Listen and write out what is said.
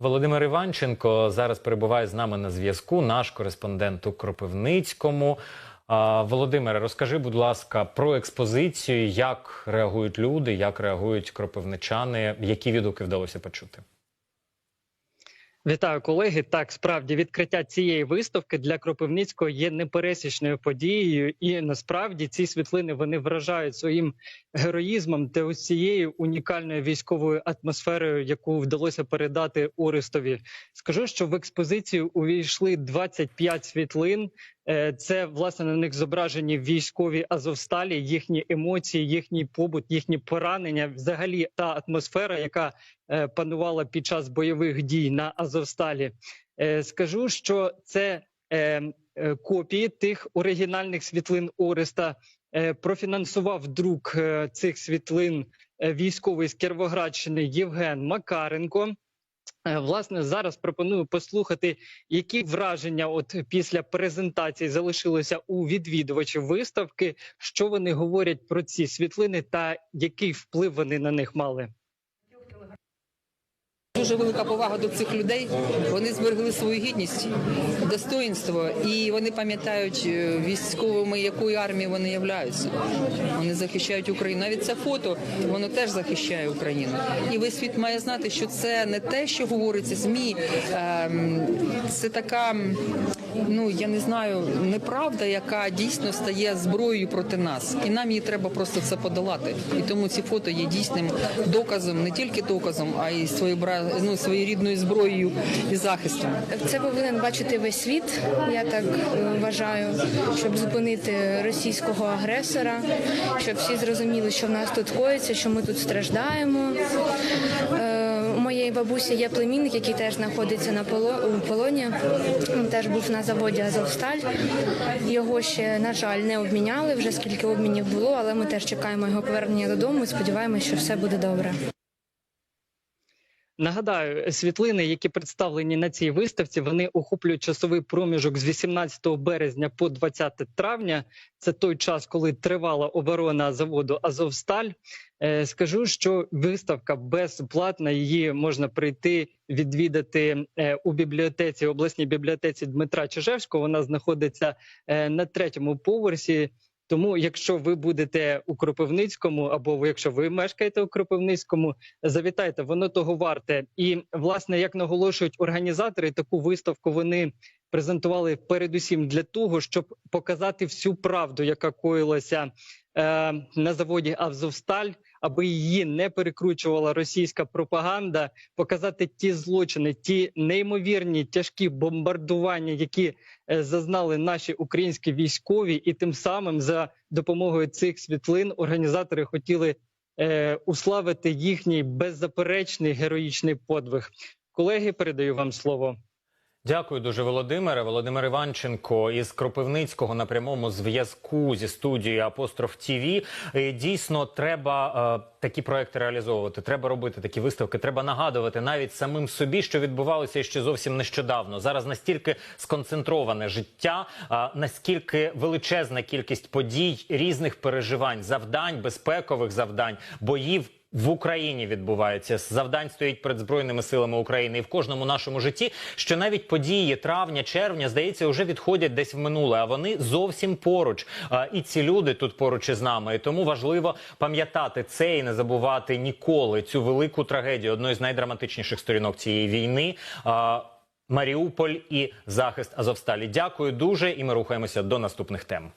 Володимир Іванченко зараз перебуває з нами на зв'язку. Наш кореспондент у Кропивницькому. Володимире, розкажи, будь ласка, про експозицію, як реагують люди, як реагують кропивничани, які відгуки вдалося почути. Вітаю, колеги. Так, справді відкриття цієї виставки для Кропивницького є непересічною подією, і насправді ці світлини вони вражають своїм героїзмом та усією унікальною військовою атмосферою, яку вдалося передати Орестові. Скажу, що в експозицію увійшли 25 світлин. Е, Це власне на них зображені військові Азовсталі, їхні емоції, їхній побут, їхні поранення, взагалі та атмосфера, яка е, панувала під час бойових дій на Азовсталі. Е, Скажу, що це копії тих оригінальних світлин Ореста. Профінансував друк цих світлин військовий з Кіровоградщини Євген Макаренко. Е, Власне, зараз пропоную послухати, які враження, от після презентації, залишилося у відвідувачів виставки, що вони говорять про ці світлини та який вплив вони на них мали. Дуже велика повага до цих людей. Вони зберегли свою гідність, достоїнство, і вони пам'ятають е, військовими, якої армії вони являються. Вони захищають Україну. Навіть це фото воно теж захищає Україну. І весь світ має знати, що це не те, що говориться змі. ем, Це така, ну я не знаю, неправда, яка дійсно стає зброєю проти нас, і нам її треба просто це подолати. І тому ці фото є дійсним доказом, не тільки доказом, а й своєобра... ну, своєрідною зброєю і захистом. Це повинен бачити весь світ, я так е, вважаю, щоб зупинити російського агресора, щоб всі зрозуміли, що в нас тут коїться, що ми тут страждаємо. Е, У моєї бабусі є племінник, який теж знаходиться на поло- полоні. Він теж був на заводі Азовсталь. Його ще, на жаль, не обміняли. Вже скільки обмінів було, але ми теж чекаємо його повернення додому і сподіваємося, що все буде добре. Нагадаю, світлини, які представлені на цій виставці, вони охоплюють часовий проміжок з 18 березня по 20 травня. Це той час, коли тривала оборона заводу Азовсталь. Е, Скажу, що виставка безплатна. Її можна прийти відвідати е, у бібліотеці, обласній бібліотеці Дмитра Чижевського. Вона знаходиться е, на третьому поверсі. Тому, якщо ви будете у Кропивницькому, або якщо ви мешкаєте у Кропивницькому, завітайте, воно того варте. І власне, як наголошують організатори, таку виставку вони презентували передусім для того, щоб показати всю правду, яка коїлася е, на заводі Азовсталь, аби її не перекручувала російська пропаганда, показати ті злочини, ті неймовірні тяжкі бомбардування, які е, зазнали наші українські військові, і тим самим за допомогою цих світлин організатори хотіли е, уславити їхній беззаперечний героїчний подвиг. Колеги, передаю вам слово. Дякую дуже, Володимире. Володимир Іванченко із Кропивницького на прямому зв'язку зі студією Апостроф ТІВІ. Е, Дійсно, треба е, такі проекти реалізовувати. Треба робити такі виставки. Треба нагадувати навіть самим собі, що відбувалося ще зовсім нещодавно. Зараз настільки сконцентроване життя, е, наскільки величезна кількість подій, різних переживань, завдань, безпекових завдань, боїв. В Україні відбувається завдань стоїть перед збройними силами України і в кожному нашому житті, що навіть події травня, червня, здається, вже відходять десь в минуле, а вони зовсім поруч. І ці люди тут поруч із нами. І тому важливо пам'ятати це і не забувати ніколи цю велику трагедію, одної з найдраматичніших сторінок цієї війни. Маріуполь і захист Азовсталі. Дякую дуже, і ми рухаємося до наступних тем.